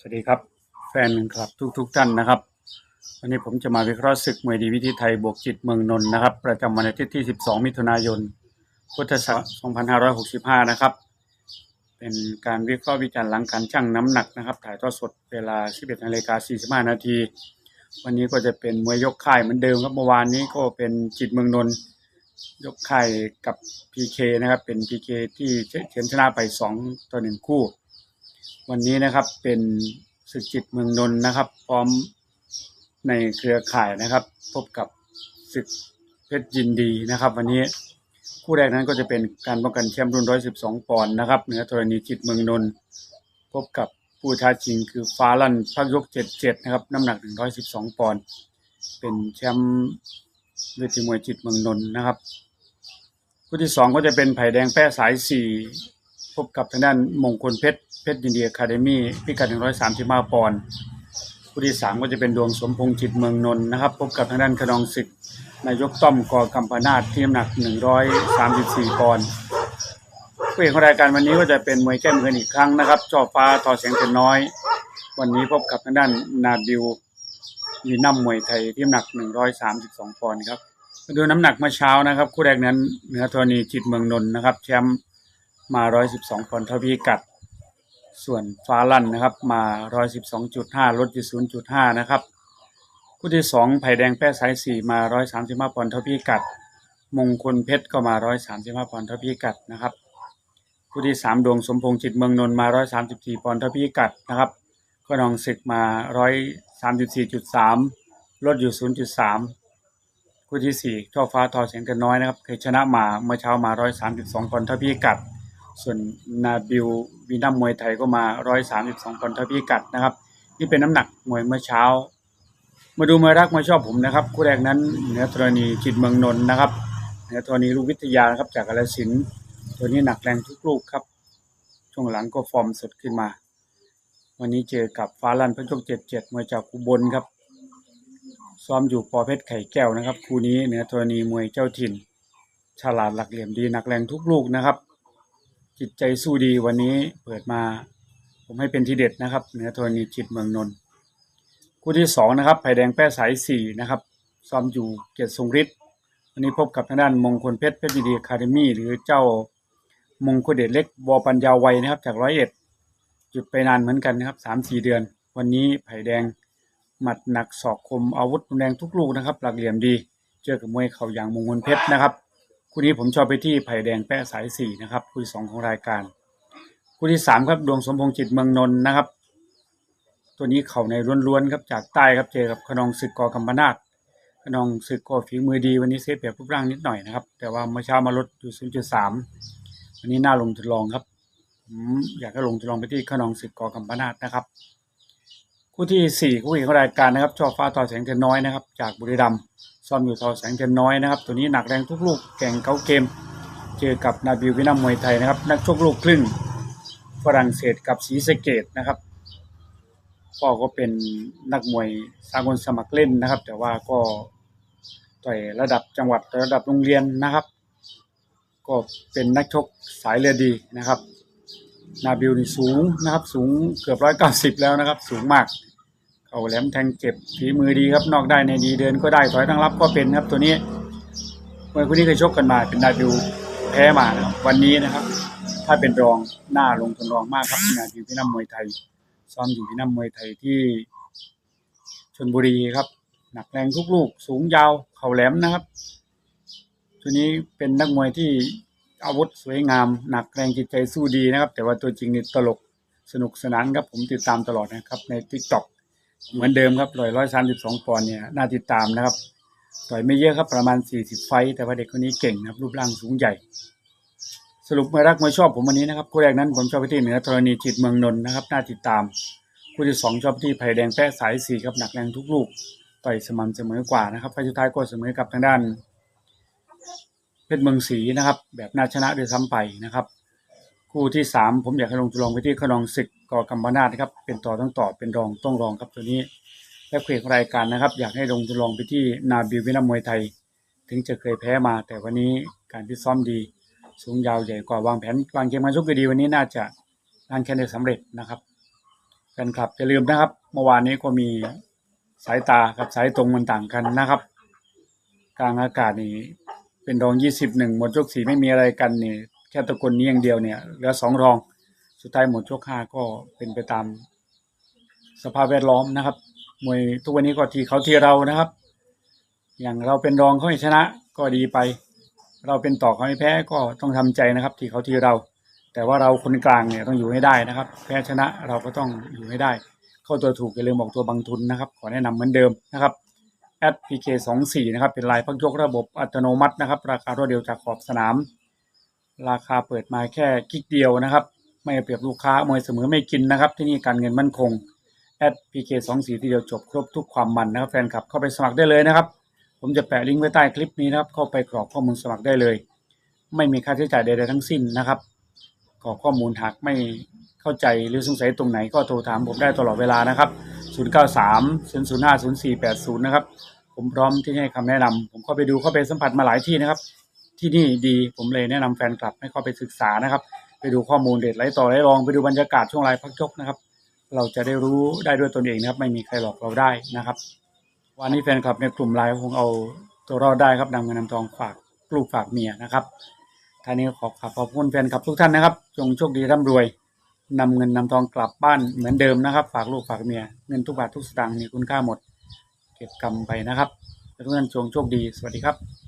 สวัสดีครับ แฟนคลับทุกทุกๆท่านนะครับ วันนี้ผมจะมาวิเคราะห์ศึกมวยดีวิธีไทยบวกจิตเมืองนนท์นะครับ ประจำวันอาทิตย์ที่ 12 มิถุนายน พุทธศักราช2565 นะครับ เป็นการวิเคราะห์วิจารณ์หลังการชั่งน้ำหนักนะครับ ถ่ายทอดสดเวลา 11นาฬิกา45 นาที วันนี้ก็จะเป็นมวยยกค่ายเหมือนเดิมครับเมื่อวานนี้ก็เป็นจิตเมืองนนท์ยกค่กับ PK นะครับ เป็น PK ที่เฉือนชนะไป 2 ต่อ 1 คู่ วันนี้นะครับเป็นศึกจิตเมืองนนท์นะครับ พร้อมในเครือข่ายนะครับ พบกับศึกเพชรยินดีนะครับ วันนี้คู่แรกนั้นก็จะเป็นการป้องกันแชมป์รุ่น 112 ปอนด์นะครับเหนือธรณีจิตเมืองนนท์พบกับผู้ท้าชิงคือฟ้าลั่นพักยก 77 นะครับ น้ำหนัก 112 ปอนด์เป็นแชมป์เวทีมวยจิตเมืองนนท์นะครับคู่ที่สองก็จะเป็นไผ่แดงแป้สายสี่ พบกับทางด้านมงคลเพชรเพชรยินดีอะคาเดมี่พิกัด135ปอนด์คู่ที่สามก็จะเป็นดวงสมพงษ์จิตเมืองนนท์นะครับ พบกับทางด้านขนองศึกนายกต้อมกอกัมปนาตที่น้ำหนัก 134ปอนด์ผู้เอกของรายการวันนี้ก็จะเป็นมวยแก้มืออีกครั้งนะครับจอฟ้าทอเสียงเกินน้อย วันนี้พบกับทางด้านนาบิวมีน้ำมวยไทยที่น้ำหนัก 132ปอนด์ครับมาดูน้ำหนักเมื่อเช้านะครับ คู่แรกนั้นเหนือธรณีจิตเมืองนนท์นะครับแชมป์ มา112ปอนด์เท่าพิกัด ส่วนฟ้าลั่นนะครับ มา112.5ลดอยู่0.5นย์จุดห้านะครับ คู่ที่สองไผ่แดงแป้สายสี่มา135ปอนด์เท่าพิกัด มงคลเพชรก็มา135ปอนด์เท่าพิกัดนะครับ คู่ที่สามดวงสมพงษ์จิตเมืองนนท์มา134ปอนด์เท่าพิกัดนะครับก็นองศึกมา134.3ลดอยู่0.3คู่ที่สี่ช่อฟ้าทอเสียงกันน้อยนะครับเคยชนะมาเมื่อเช้ามา132ปอนด์เท่าพิกัด ส่วนนาบิววีนัมมวยไทยก็มา 132ปอนด์เท่าพิกัดนะครับ นี่เป็นน้ำหนักมวยเมื่อเช้า มาดูมวยรักมวยชอบผมนะครับ คู่แรกนั้นเหนือธรณีจิตเมืองนนท์นะครับเหนือธรณีลูกวิทยานะครับจากกาฬสินตัวนี้หนักแรงทุกลูกครับ ช่วงหลังก็ฟอร์มสดขึ้นมา วันนี้เจอกับฟ้าลันพระโชคเจ็ดเจ็ดมวยจากอุบลครับ ซ้อมอยู่ปอเพชรไข่แก้วนะครับ คู่นี้เหนือธรณีมวยเจ้าถิ่น ฉลาดหลักเหลี่ยมดีหนักแรงทุกลูกนะครับ จิตใจสู้ดีวันนี้เปิดมา ผมให้เป็นทีเด็ดนะครับเหนือธรณีจิตเมืองนนท์คู่ที่สองนะครับไผ่แดงแป้สายสี่นะครับซ้อมอยู่เกียรติทรงฤทธิ์วันนี้พบกับทางด้านมงคลเพชรเพชรดีคาเดมี่หรือเจ้ามงคลเดชเล็กวอปัญญาไวยนะครับ จากร้อยเอ็ดหยุดไปนานเหมือนกันนะครับสามสี่เดือน วันนี้ไผ่แดงหมัดหนักศอกคมอาวุธรุนแรงทุกลูกนะครับ หลักเหลี่ยมดี เจอกับมวยเข่าอย่างมงคลเพชรนะครับ คู่นี้ผมชอบไปที่ไผ่แดงแปะสายสี่นะครับคู่ที่สองของรายการ คู่ที่สามครับดวงสมพงษ์จิตเมืองนนท์นะครับ ตัวนี้เข่าในล้วนๆครับจากใต้ครับเจอกับขนองศึกกอกัมปนาตขนองศึกก็ฝีมือดีวันนี้เซฟเปรียบรูปร่างนิดหน่อยนะครับ แต่ว่าเมื่อเช้ามาลดอยู่0.3วันนี้น่าลงทดลองครับผมอยากให้ลงทดลองไปที่ขนองศึกกอกัมปนาตนะครับ คู่ที่สี่คู่เอกของรายการนะครับชอบฟ้าต่อแสงเทียนน้อยนะครับ จากบุรีรัมย์ ซ้อมอยู่ต่อแสงเทียนน้อยนะครับ ตัวนี้หนักแรงทุกลูกแก่งเก้าเกม เจอกับนาบิววินัมมวยไทยนะครับ นักชกลูกครึ่งฝรั่งเศสกับศรีสะเกดนะครับพ่อก็เป็นนักมวยสากลสมัครเล่นนะครับ แต่ว่าก็ต่อยระดับจังหวัดระดับโรงเรียนนะครับ ก็เป็นนักชกสายเรือดีนะครับ นาบิวนี่สูงนะครับ สูงเกือบร้อยเก้าสิบแล้วนะครับ สูงมาก เขาแหลมแทงเจ็บฝีมือดีครับ นอกได้ในดีเดินก็ได้ถอยทั้งรับก็เป็นครับตัวนี้เมวยคู่นี้เคยชกกันมาเป็นนาบิวแพ้มานะครับวันนี้นะครับ ถ้าเป็นรองหน้าลงทุนรองมากครับนาบิวพี่น้ำมวยไทย ซ้อมอยู่พี่น้ำมวยไทยที่ชนบุรีครับ หนักแรงทุกลูก สูงยาวเข่าแหลมนะครับ ตัวนี้เป็นนักมวยที่อาวุธสวยงาม หนักแรงจิตใจสู้ดีนะครับ แต่ว่าตัวจริงนี่ตลกสนุกสนานครับผมติดตามตลอดนะครับใน t ิ k t o k เหมือนเดิมครับร้อยร้อยสามสิบสองปอนด์เนี่ยน่าติดตามนะครับ ต่อยไม่เยอะครับประมาณสี่สิบไฟแต่ว่าเด็กคนนี้เก่งนะครับ รูปร่างสูงใหญ่ สรุปม่รักม่ชอบผมวันนี้นะครับคู่แรกนั้นผมชอบไปที่เหนือธรณีจิตเมืองนนท์นะครับ น่าติดตามคู่ที่สองชอบที่ไผ่แดงแปะสายสี่ครับหนักแรงทุกลูกต่อยสม่ำเสมอกว่านะครับไฟสุดท้ายก็เสมอกับทางด้านเพชรเมืองศรีนะครับ แบบน่าชนะด้วยซ้ำไปนะครับ คู่ที่สามผมอยากให้ลงจุลองไปที่ขนองศึกกอกัมนาทนะครับ เป็นต่อต้องต่อเป็นรองต้องรองครับตัวนี้และเควกรายการนะครับ อยากให้ลงจุลองไปที่นาบิววินัมมวยไทย ถึงจะเคยแพ้มา แต่วันนี้การพิซ้อมดี สูงยาวใหญ่กว่าวางแผนวางเกมมาชกก็ดีวันนี้น่าจะล้างแค้นได้สำเร็จนะครับนคลับอย่าลืมนะครับ เมื่อวานนี้ก็มีสายตากับสายตรงมันต่างกันนะครับกลางอากาศนี่เป็นรองยี่สิบหนึ่งหมดยกสี่ไม่มีอะไรกันนี่ แค่ตะกลนี้อย่างเดียวเนี่ยเหลือสองรอง สุดท้ายหมดยกห้าก็เป็นไปตามสภาพแวดล้อมนะครับ มวยทุกวันนี้ก็ทีเขาทีเรานะครับ อย่างเราเป็นรองเขาให้ชนะก็ดีไป เราเป็นต่อเขาให้แพ้ก็ต้องทำใจนะครับ ทีเขาทีเรา แต่ว่าเราคนกลางเนี่ยต้องอยู่ให้ได้นะครับ แพ้ชนะเราก็ต้องอยู่ให้ได้ เข้าตัวถูกอย่าลืมบอกตัวบางทุนนะครับ ขอแนะนำเหมือนเดิมนะครับ PK สองสี่นะครับ เป็นลายพักยกระบบอัตโนมัตินะครับ ราคารวดเร็วจากขอบสนาม ราคาเปิดมาแค่กิกเดียวนะครับ ไม่เปรียบลูกค้ามวยเสมอไม่กินนะครับ ที่นี่การเงินมั่นคง PK สองสีทีเดียวจบครบทุกความมันนะครับแฟนคลับเข้าไปสมัครได้เลยนะครับ ผมจะแปะลิงก์ไว้ใต้คลิปนี้นะครับ เข้าไปกรอกข้อมูลสมัครได้เลย ไม่มีค่าใช้จ่ายใดๆทั้งสิ้นนะครับขอกข้อมูลหากไม่เข้าใจหรือสงสัยตรงไหนก็โทรถามผมได้ตลอดเวลานะครับ 093 005 0480 นะครับ ผมพร้อมที่จะให้คำแนะนำผมเข้าไปดูเข้าไปสัมผัสมาหลายที่นะครับ ที่นี่ดีผมเลยแนะนำแฟนคลับให้เข้าไปศึกษานะครับ ไปดูข้อมูลเด็ดไล่ต่อไล่รองไปดูบรรยากาศช่วงไลฟ์พักชกนะครับ เราจะได้รู้ได้ด้วยตนเองนะครับ ไม่มีใครหลอกเราได้นะครับ วันนี้แฟนคลับในกลุ่มไลน์คงเอาตัวรอดได้ครับนำเงินนำทองฝากลูกฝากเมียนะครับท่านี้ขอขอบขอบคุณแฟนคลับทุกท่านนะครับ จงโชคดีร่ำรวยนำเงินนำทองกลับบ้านเหมือนเดิมนะครับ ฝากลูกฝากเมียเงินทุกบาททุกสตางค์มีคุณค่าหมด เก็บกำไปนะครับทุกท่านจงโชคดีสวัสดีครับ